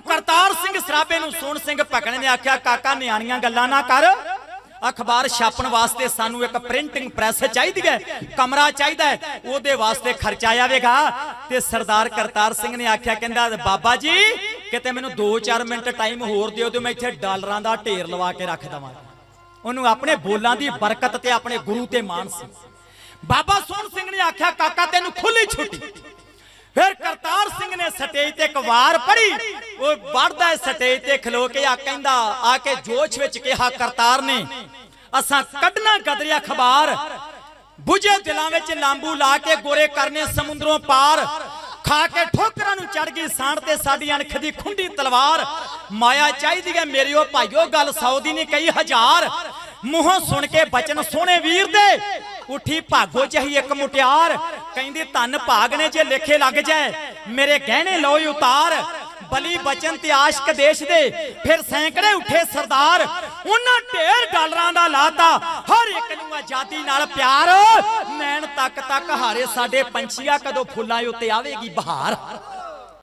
ਹੁਣ ਕਰਤਾਰ ਸਿੰਘ ਸਰਾਬੇ ਨੂੰ ਸੋਹਣ ਸਿੰਘ ਭਕਣੇ ਨੇ ਆਖਿਆ, ਕਾਕਾ, ਨਿਆਣੀਆਂ ਗੱਲਾਂ ਨਾ ਕਰ। ਅਖਬਾਰ ਛਾਪਣ ਵਾਸਤੇ ਸਾਨੂੰ ਇੱਕ ਪ੍ਰਿੰਟਿੰਗ ਪ੍ਰੈਸ ਚਾਹੀਦੀ ਹੈ, ਕਮਰਾ ਚਾਹੀਦਾ ਹੈ, ਉਹਦੇ ਵਾਸਤੇ ਖਰਚਾ ਆਵੇਗਾ। ਤੇ ਸਰਦਾਰ ਕਰਤਾਰ ਸਿੰਘ ਨੇ ਆਖਿਆ, ਕਹਿੰਦਾ, ਬਾਬਾ ਜੀ, ਕਿਤੇ ਮੈਨੂੰ 2-4 ਮਿੰਟ ਟਾਈਮ ਹੋਰ ਦਿਓ ਤੇ ਮੈਂ ਇੱਥੇ ਡਾਲਰਾਂ ਦਾ ਢੇਰ ਲਵਾ ਕੇ ਰੱਖ ਦਵਾਂ। ਉਹਨੂੰ ਆਪਣੇ ਬੋਲਾਂ ਦੀ ਬਰਕਤ ਤੇ ਆਪਣੇ ਗੁਰੂ ਤੇ ਮਾਣ ਸੀ। ਬਾਬਾ ਸੋਹਣ ਸਿੰਘ ਨੇ ਆਖਿਆ, ਕਾਕਾ, ਤੈਨੂੰ ਖੁੱਲੀ ਛੁੱਟੀ। ਫਿਰ ਕਰਤਾਰ ਸਿੰਘ ਨੇ ਸਟੇਜ ਤੇ ਇੱਕ ਵਾਰ ਪੜੀ ਉਹ ਵੜਦਾ ਸਟੇਜ ਤੇ ਖਲੋ ਕੇ ਆ, ਕਹਿੰਦਾ, ਆ ਕੇ ਜੋਸ਼ ਵਿੱਚ ਕਿਹਾ, ਕਰਤਾਰ ਨੇ। ਅਸਾਂ ਕੱਢਣਾ ਗਦਰਿਆ ਖਬਾਰ, ਬੁਝੇ ਦਿਲਾਂ ਵਿੱਚ ਲਾਂਬੂ ਲਾ ਕੇ ਗੋਰੇ ਕਰਨੇ ਸਮੁੰਦਰੋਂ ਪਾਰ। ਖਾ ਕੇ ਠੋਕਰਾਂ ਨੂੰ ਚੜ ਗਈ ਸਾਣ ਤੇ ਸਾਡੀ ਅਣਖ ਦੀ ਖੁੰਡੀ ਤਲਵਾਰ। ਮਾਇਆ ਚਾਹੀਦੀ ਹੈ ਮੇਰੀ, ਉਹ ਭਾਈਓ, ਗੱਲ ਸੌ ਦੀ ਨਹੀਂ ਕਈ ਹਜ਼ਾਰ। ਮੂੰਹੋਂ ਸੁਣ ਕੇ ਬਚਨ ਸੋਹਣੇ ਵੀਰ ਦੇ, ਉੱਠੀ ਭਾਗੋ ਚਾਹੀ ਇੱਕ ਮੁਟਿਆਰ। ਕਹਿੰਦੀ, ਧੰਨ ਭਾਗ ਨੇ ਜੇ ਲੇਖੇ ਲੱਗ ਜਾਏ, ਮੇਰੇ ਗਹਿਣੇ ਲੋਈ ਉਤਾਰ। ਬਲੀ ਬਚਨ ਤੇ ਆਸ਼ਕ ਦੇਸ਼ ਦੇ, ਫਿਰ ਸੈਂਕੜੇ ਉੱਠੇ ਸਰਦਾਰ, ਉਹਨਾਂ ਢੇਰ ਡਾਲਰਾਂ ਦਾ ਲਾਤਾ, ਹਰ ਇੱਕ ਨੂੰ ਆਜ਼ਾਦੀ ਨਾਲ ਪਿਆਰ, ਨੈਣ ਤੱਕ ਤੱਕ ਹਾਰੇ ਸਾਡੇ ਪੰਛੀਆ ਕਦੋਂ ਫੁੱਲਾਂ ਉੱਤੇ ਆਵੇਗੀ ਬਹਾਰ।